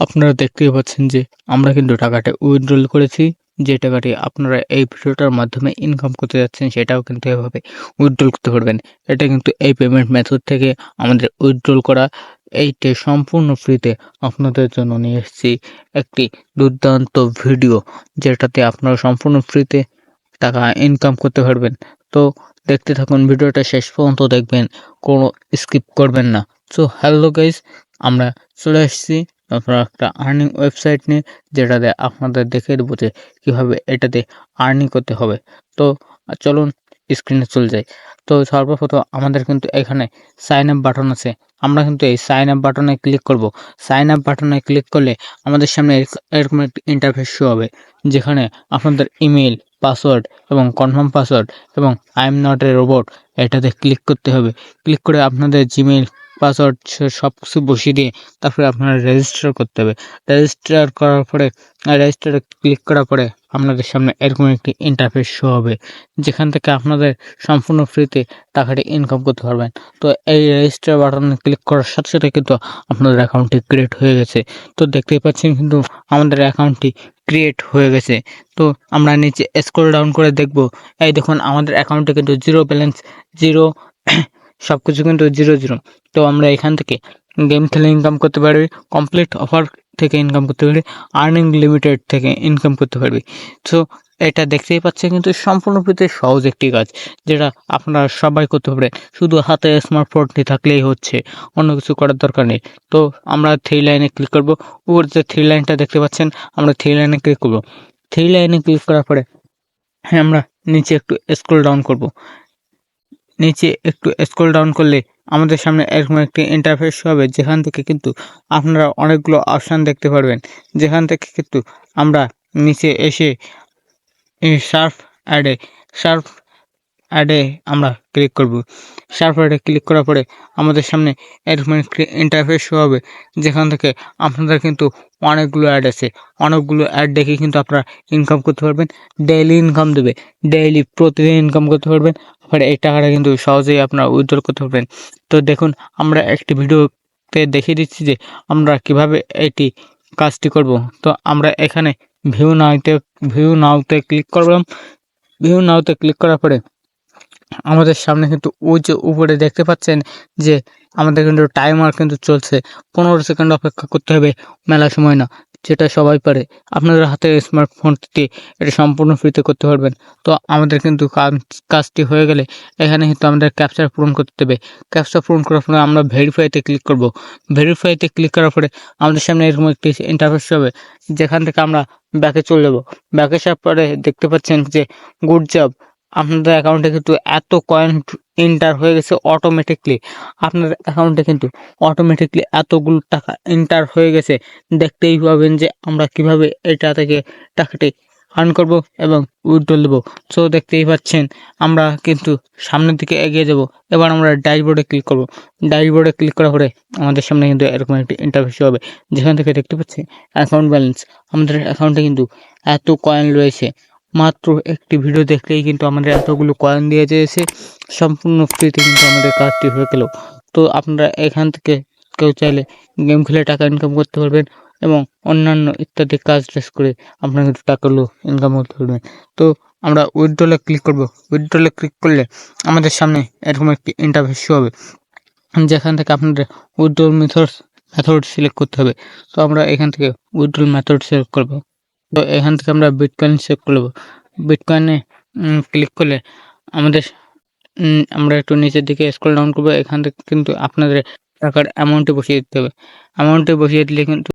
আপনারা দেখতেই পাচ্ছেন যে আমরা কিন্তু টাকাটা উইথড্রল করেছি। যে টাকাটি আপনারা এই ভিডিওটার মাধ্যমে ইনকাম করতে যাচ্ছেন সেটাও কিন্তু এভাবে উইথড্রল করতে পারবেন। এটা কিন্তু এই পেমেন্ট মেথড থেকে আমাদের উইথড্রল করা। এইটা সম্পূর্ণ ফ্রিতে আপনাদের জন্য নিয়ে এসেছি একটি দুর্দান্ত ভিডিও যেটাতে আপনারা সম্পূর্ণ ফ্রিতে টাকা ইনকাম করতে পারবেন। তো দেখতে থাকুন ভিডিওটা শেষ পর্যন্ত দেখবেন, কোনো স্কিপ করবেন না। সো হ্যালো গাইস আমরা চলে এসেছি। নতুন একটা আর্নিং ওয়েবসাইট নিয়ে যেটাতে আপনাদের দেখে দেবো যে কীভাবে এটাতে আর্নিং করতে হবে। তো চলুন স্ক্রিনে চলে যাই। তো সর্বপ্রথম আমাদের কিন্তু এখানে সাইন আপ বাটন আছে। আমরা কিন্তু এই সাইন আপ বাটনে ক্লিক করব। সাইন আপ বাটনে ক্লিক করলে আমাদের সামনে এরক- এরকম একটি ইন্টারফেস শো হবে, যেখানে আপনাদের ইমেল পাসওয়ার্ড এবং কনফার্ম পাসওয়ার্ড এবং I am not a robot এটাতে ক্লিক করতে হবে। ক্লিক করে আপনাদের জিমেল পাসওয়ার্ড সব কিছু বসিয়ে দিয়ে তারপরে আপনারা রেজিস্টার করতে হবে। রেজিস্টার করার পরে রেজিস্টারে ক্লিক করার পরে আপনাদের সামনে এরকম একটি ইন্টারফেস শো হবে, যেখান থেকে আপনাদের সম্পূর্ণ ফ্রিতে টাকাটি ইনকাম করতে পারবেন। তো এই রেজিস্টার বাটনে ক্লিক করার সাথে সাথে কিন্তু আপনাদের অ্যাকাউন্টটি ক্রিয়েট হয়ে গেছে। তো দেখতেই পাচ্ছেন কিন্তু আমাদের অ্যাকাউন্টটি ক্রিয়েট হয়ে গেছে। তো আমরা নিচে স্ক্রল ডাউন করে দেখব। এই দেখুন, আমাদের অ্যাকাউন্টে কিন্তু জিরো ব্যালেন্স জিরো সব কিছু কিন্তু জিরো জিরো তো আমরা এখান থেকে গেম খেলে ইনকাম করতে পারবি কমপ্লিট অফার থেকে ইনকাম করতে পারবি আর্নিং লিমিটেড থেকে ইনকাম করতে পারবি। তো এটা দেখতেই পাচ্ছেন কিন্তু সম্পূর্ণ ফ্রিতে সহজ একটি কাজ, যেটা আপনারা সবাই করতে পারবেন শুধু হাতে স্মার্টফোনটি থাকলেই হচ্ছে, অন্য কিছু করার দরকার নেই। তো আমরা থ্রি লাইনে ক্লিক করব, উপর যে থ্রি লাইনটা দেখতে পাচ্ছেন, আমরা থ্রি লাইনে ক্লিক করব। থ্রি লাইনে ক্লিক করার পরে হ্যাঁ আমরা নিচে একটু স্ক্রল ডাউন করব। নিচে একটু স্ক্রল ডাউন করলে আমাদের সামনে এরকম একটি ইন্টারফেস হবে, যেখান থেকে কিন্তু আপনারা অনেকগুলো অপশান দেখতে পারবেন। যেখান থেকে কিন্তু আমরা নিচে এসে সার্ফ অ্যাডে শার্প অ্যাডে আমরা ক্লিক করব। শার্প অ্যাডে ক্লিক করার পরে আমাদের সামনে এরকম ইন্টারফেস হবে। যেখান থেকে আপনাদের কিন্তু অনেকগুলো অ্যাড আছে। অনেকগুলো অ্যাড দেখে কিন্তু আপনারা ইনকাম করতে পারবেন। ডেইলি ইনকাম দেবে। ডেইলি প্রতিদিন ইনকাম করতে পারবেন। আর এই টাকাটা কিন্তু সহজেই আপনারা উইথড্র করতে পারবেন। তো দেখুন, আমরা একটি ভিডিওতে দেখিয়ে দিচ্ছি যে আমরা কীভাবে এটি কাজটি করব। তো আমরা এখানে ভিউ নাওতে ভিউ নাওতে ক্লিক করলাম। ভিউ নাওতে ক্লিক করার পরে আমাদের সামনে কিন্তু ওই যে উপরে দেখতে পাচ্ছেন যে আমাদের কিন্তু টাইমার কিন্তু চলছে। পনেরো সেকেন্ড অপেক্ষা করতে হবে, মেলা সময় না, যেটা সবাই পারে। আপনাদের হাতে স্মার্টফোনটি এটা সম্পূর্ণ ফ্রিতে করতে পারবেন। তো আমাদের কিন্তু কাজ- কাজটি হয়ে গেলে এখানে কিন্তু আমাদের ক্যাপচার পূরণ করতে হবে। ক্যাপচার পূরণ করার পরে আমরা ভেরিফাইতে ক্লিক করব। ভেরিফাইতে ক্লিক করার পরে আমাদের সামনে এরকম একটি ইন্টারফেস হবে, যেখান থেকে আমরা ব্যাকে চলে যাব। ব্যাকে আসার পরে দেখতে পাচ্ছেন যে গুড জব আপনাদের অ্যাকাউন্টে কিন্তু এত কয়েন এন্টার হয়ে গেছে অটোমেটিকলি আপনার অ্যাকাউন্টে কিন্তু অটোমেটিকলি এতগুলো টাকা এন্টার হয়ে গেছে। দেখতেই পাবেন যে আমরা কীভাবে এটা থেকে টাকাটি আর্ন করব এবং উইথড্রল দেবো সো দেখতেই পাচ্ছেন, আমরা কিন্তু সামনের দিকে এগিয়ে যাব। এবার আমরা ড্যাশবোর্ডে ক্লিক করব। ড্যাশবোর্ডে ক্লিক করার পরে আমাদের সামনে কিন্তু এরকম একটি ইন্টারফেস হবে। যেখান থেকে দেখতে পাচ্ছি অ্যাকাউন্ট ব্যালেন্স আমাদের অ্যাকাউন্টে কিন্তু এত কয়েন রয়েছে। মাত্র একটি ভিডিও দেখলেই কিন্তু আমাদের এতগুলো কয়েন দিয়ে দিয়েছে, সম্পূর্ণ ফ্রিতে কিন্তু আমাদের কাজটি হয়ে গেল। তো আপনারা এখান থেকে কেউ চাইলে গেম খেলে টাকা ইনকাম করতে পারবেন এবং অন্যান্য ইত্যাদি কাজ টাজ করে আপনারা কিন্তু টাকাগুলো ইনকাম করতে পারবেন। তো আমরা উইথড্রলে ক্লিক করব। উইথড্রলে ক্লিক করলে আমাদের সামনে এরকম একটি ইন্টারফেস হবে, যেখান থেকে আপনাদের উইথড্রল মেথড মেথড সিলেক্ট করতে হবে। তো আমরা এখান থেকে উইথড্রল মেথড সিলেক্ট করব। তো এখান থেকে আমরা বিটকয়েন সেভ করব বিটকয়েনে ক্লিক করলে আমাদের আমরা একটু নিচের দিকে স্ক্রল ডাউন করব, এখান থেকে কিন্তু আপনাদের টাকার অ্যামাউন্টে বসিয়ে দিতে হবে। অ্যামাউন্টে বসিয়ে দিলে কিন্তু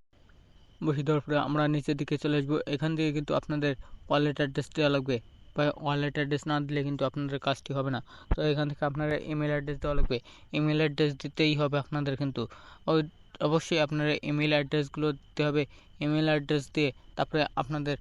বসিয়ে দেওয়ার পরে আমরা নিচের দিকে চলে আসব। এখান থেকে কিন্তু আপনাদের ওয়ালেট অ্যাড্রেস দেওয়া লাগবে। বা ওয়ালেট অ্যাড্রেস না দিলে কিন্তু আপনাদের কাজটি হবে না। তো এখান থেকে আপনারা ইমেল অ্যাড্রেস দেওয়া লাগবে। ইমেল অ্যাড্রেস দিতেই হবে আপনাদের কিন্তু। অবশ্যই আপনারা ইমেল অ্যাড্রেসগুলো দিতে হবে। ইমেল অ্যাড্রেস দিয়ে তারপরে আপনাদের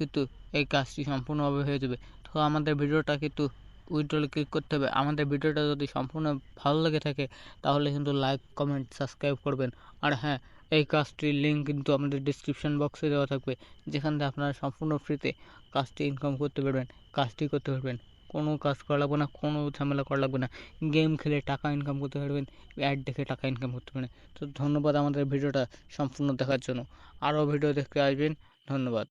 কিন্তু এই কাজটি সম্পূর্ণভাবে হয়ে যাবে। তো আমাদের ভিডিওটা কিন্তু উইথড্রলে ক্লিক করতে হবে। আমাদের ভিডিওটা যদি সম্পূর্ণ ভালো লেগে থাকে, তাহলে কিন্তু লাইক, কমেন্ট, সাবস্ক্রাইব করবেন। আর হ্যাঁ এই কাজটির লিঙ্ক কিন্তু আমাদের ডিসক্রিপশন বক্সে দেওয়া থাকবে, যেখান থেকে আপনারা সম্পূর্ণ ফ্রিতে কাজটি ইনকাম করতে পারবেন, কাজটি করতে পারবেন। কোনো কাজ করা লাগবে না, কোনো ঝামেলা করা লাগবে না। গেম খেলে টাকা ইনকাম করতে পারবেন অ্যাড দেখে টাকা ইনকাম করতে পারবেন। তো ধন্যবাদ আমাদের ভিডিওটা সম্পূর্ণ দেখার জন্য। আরও ভিডিও দেখতে আসবেন। ধন্যবাদ।